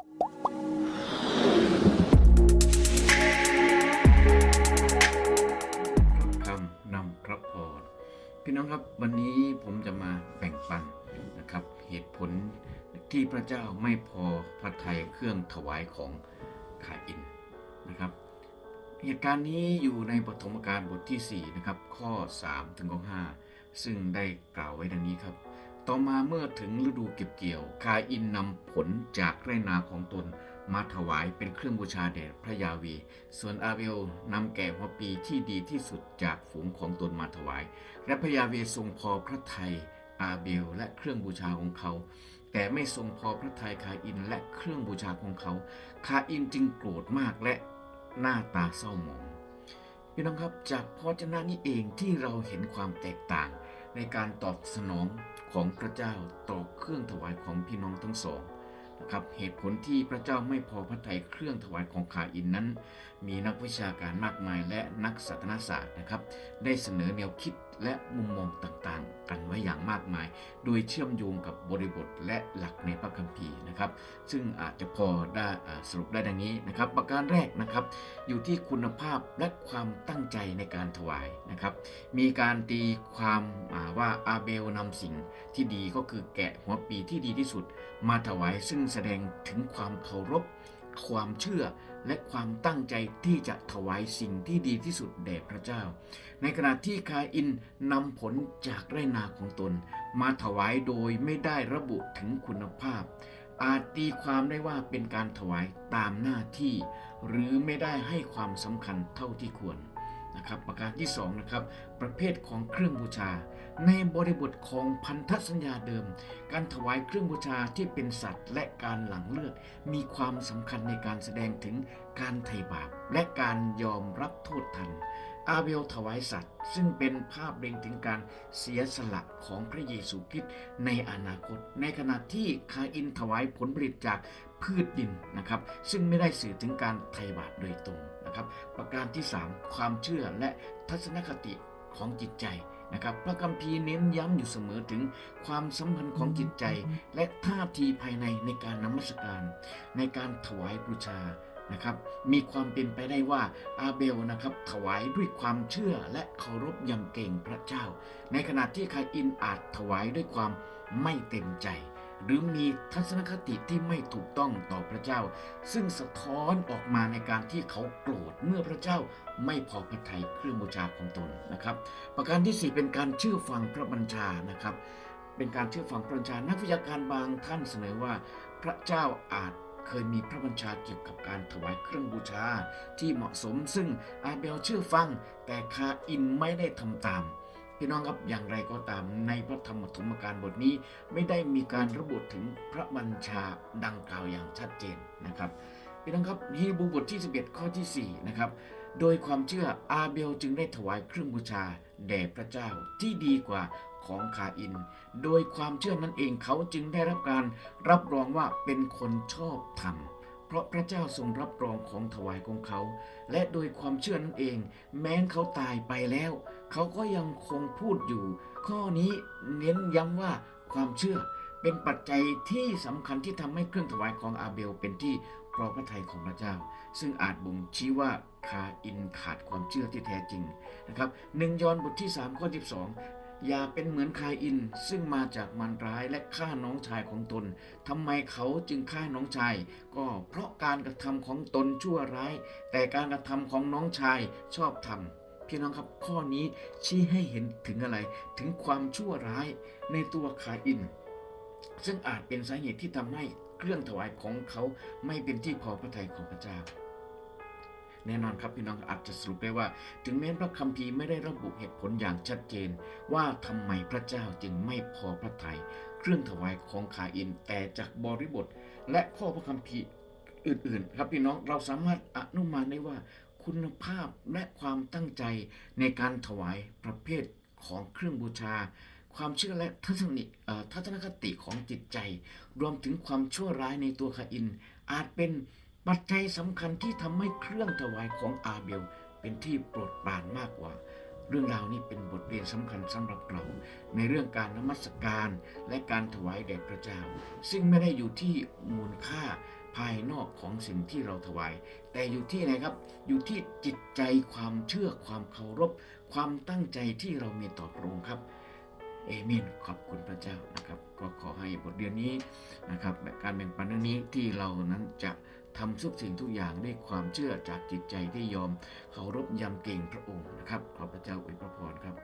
คำนำพระพรพี่น้องครับวันนี้ผมจะมาแบ่งปันนะครับ เหตุผลที่พระเจ้าไม่พอพระทัยเครื่องถวายของขาอินนะครับ เหตุการณ์นี้อยู่ในปฐมกาลบทที่4นะครับข้อ3ถึงข้อ5ซึ่งได้กล่าวไว้ดังนี้ครับ ต่อมาเมื่อถึงฤดูเก็บเกี่ยวคาอินนำผลจากไรนาของตนมาถวายเป็นเครื่องบูชาแด่พระยาเวส่วนอาเบลนำแกะหัวปีที่ดีที่สุดจากฝูงของตนมาถวาย และพระยาเวทรงพอพระทัยอาเบลและเครื่องบูชาของเขา แต่ไม่ทรงพอพระทัยคาอินและเครื่องบูชาของเขา คาอินจึงโกรธมากและหน้าตาเศร้าหมองพี่น้องครับจากพระเจนานี้เองที่เราเห็นความแตกต่าง ในการตอบสนองของพระเจ้าต่อเครื่องถวายของพี่น้องทั้งสองนะครับเหตุผลที่พระเจ้าไม่พอพระทัยเครื่องถวายของคาอินนั้น มีนักวิชาการมากมายและนักศาสนศาสตร์นะครับ ได้เสนอแนวคิด และมุมมองต่างๆ กันไว้อย่างมากมาย โดยเชื่อมโยงกับบริบทและหลักในพระคัมภีร์นะครับ ซึ่งอาจจะพอได้สรุปได้ดังนี้นะครับ ประการแรกนะครับ อยู่ที่คุณภาพและความตั้งใจในการถวายนะครับ มีการตีความาว่าอาเบลนำสิ่งที่ดีก็คือแกะหัวปีที่ดีที่สุด มาถวายซึ่งแสดงถึงความเคารพ ความเชื่อและความตั้งใจที่จะถวายสิ่งที่ดีที่สุดแด่พระเจ้า ในขณะที่คาอินนำผลจากไรนาของตน มาถวายโดยไม่ได้ระบุถึงคุณภาพ อาจตีความได้ว่าเป็นการถวายตามหน้าที่ หรือไม่ได้ให้ความสำคัญเท่าที่ควร นะครับประการที่2นะครับประเภทของเครื่องบูชา ในบริบทของพันธสัญญาเดิม การถวายเครื่องบูชาที่เป็นสัตว์ และการหลังเลือดมีความสำคัญในการแสดงถึงการไถ่บาปและการยอมรับโทษทัน อาเบลถวายสัตว์ ซึ่งเป็นภาพเล็งถึงการเสียสละของพระเยซูคริสต์ในอนาคต ในขณะที่คาอินถวายผลผลิตจากพืชดินนะครับ ซึ่งไม่ได้สื่อถึงการไถ่บาปโดยตรงนะครับ ประการที่ 3 ความเชื่อและทัศนคติของจิตใจนะครับพระคัมภีร์เน้นย้ำอยู่เสมอถึงความสัมพันธ์ของจิตใจ และท่าทีภายในในการนมัสการ ในการถวายบูชา นะครับ มีความเป็นไปได้ว่าอาเบลนะครับถวายด้วยความเชื่อและเคารพยำเกรงพระเจ้า ในขณะที่คาอินอาจถวายด้วยความไม่เต็มใจ หรือมีทัศนคติที่ไม่ถูกต้องต่อพระเจ้า ซึ่งสะท้อนออกมาในการที่เขาโกรธเมื่อพระเจ้าไม่พอพระทัยเครื่องบูชาของตนนะครับ ประการที่ 4 เป็นการเชื่อฟังพระบัญชานะครับเป็นการเชื่อฟังพระบัญชานักวิชาการบางท่านเสนอว่าพระเจ้าอาจ เคยมีพระบัญชาเกี่ยวกับการถวายเครื่องบูชาที่เหมาะสมซึ่งอาเบลเชื่อฟัง แต่คาอินไม่ได้ทำตามพี่น้องครับอย่างไรก็ตามในพระธรรมธมกาลบทนี้ ไม่ได้มีการระบุถึงพระบัญชาดังกล่าวอย่างชัดเจนนะครับพี่น้องครับฮีบูบทที่ 11 ข้อที่4นะครับ โดยความเชื่ออาเบลจึงได้ถวายเครื่องบูชาแด่พระเจ้าที่ดีกว่าของคาอิน โดยความเชื่อนั้นเองเขาจึงได้รับการรับรองว่าเป็นคนชอบธรรม เพราะพระเจ้าทรงรับรองของถวายของเขา และโดยความเชื่อนั้นเอง แม้นเขาตายไปแล้ว เขาก็ยังคงพูดอยู่ ข้อนี้เน้นย้ำว่าความเชื่อเป็นปัจจัยที่สำคัญที่ทำให้เครื่องถวายของอาเบลเป็นที่ พอพระทัยของพระเจ้า ซึ่งอาจบ่งชี้ว่าคาอินขาดความเชื่อที่แท้จริงนะครับหนึ่งยอห์นบทที่3ข้อ12 อย่าเป็นเหมือนคาอินซึ่งมาจากมารร้ายและฆ่าน้องชายของตนทำไมเขาจึงฆ่าน้องชาย ก็เพราะการกระทำของตนชั่วร้าย แต่การกระทำของน้องชายชอบทำพี่น้องครับข้อนี้ชี้ให้เห็นถึงอะไรถึงความชั่วร้ายในตัวคาอิน ซึ่งอาจเป็นสาเหตุที่ทำให้ เครื่องถวายของเขาไม่เป็นที่พอพระทัยของพระเจ้า แน่นอนครับพี่น้องอาจจะสรุปได้ว่า ถึงแม้พระคัมภีร์ไม่ได้ระบุเหตุผลอย่างชัดเจน ว่าทำไมพระเจ้าจึงไม่พอพระทยัยเครื่องถวายของคาอินแต่จากบริบท และข้อพระคัมภีร์อื่นๆ ครับพี่น้องเราสามารถอนุมานได้ว่าคุณภาพและความตั้งใจในการถวายประเภทของเครื่องบูชา ความเชื่อและทัศนิทัศนคติของจิตใจ รวมถึงความชั่วร้ายในตัวคาอิน อาจเป็นปัจจัยสำคัญที่ทำให้เครื่องถวายของอาเบล เป็นที่โปรดปรานมากกว่า เรื่องราวนี้เป็นบทเรียนสำคัญสำหรับเรา ในเรื่องการนมัสการและการถวายแด่พระเจ้า ซึ่งไม่ได้อยู่ที่มูลค่าภายนอกของสิ่งที่เราถวาย แต่อยู่ที่ไหนครับ อยู่ที่จิตใจความเชื่อความเคารพ ความตั้งใจที่เรามีต่อพระองค์ครับ เอเมนขอบคุณพระเจ้านะครับ ก็ขอให้บทเรียนนี้นะครับแบบการแบ่งปันเรื่องนี้ที่เรานั้นจะทำทุกสิ่งทุกอย่างด้วยความเชื่อจากจิตใจที่ยอมเคารพยำเกรงพระองค์นะครับ ขอพระเจ้าอวยพระพรครับ